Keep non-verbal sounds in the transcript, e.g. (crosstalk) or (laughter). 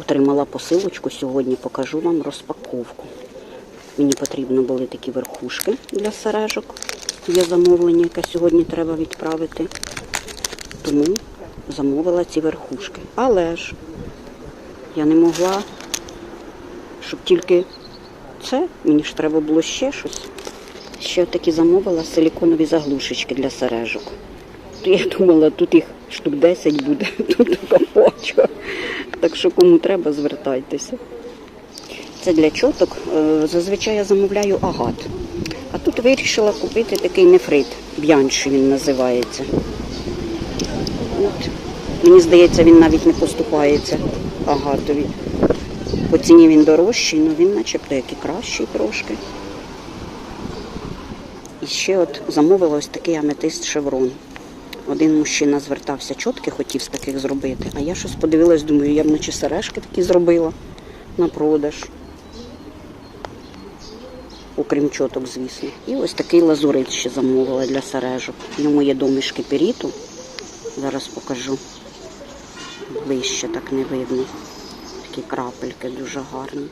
Отримала посилочку сьогодні, покажу вам розпаковку. Мені потрібно були такі верхушки для сережок. Є замовлення, яке сьогодні треба відправити. Тому замовила ці верхушки. Але ж я не могла, щоб тільки це, мені ж треба було ще щось. Ще такі замовила силіконові заглушечки для сережок. Я думала, тут їх штук 10 буде, (laughs) тут така. Так що кому треба, звертайтеся. Це для чоток. Е, Зазвичай я замовляю агат. А тут вирішила купити такий нефрит. Б'янш він називається. От. Мені здається, він навіть не поступається агатові. По ціні він дорожчий, але він начебто як і кращий трошки. І ще от замовила ось такий аметист шеврон. Один мужчина звертався, чотки хотів з таких зробити, а я щось подивилась, думаю, я б наче сережки такі зробила на продаж. Окрім чоток, звісно. І ось такий лазурит ще замовила для сережок. В ньому є домішки періту. Зараз покажу. Ближче так не видно. Такі крапельки дуже гарні.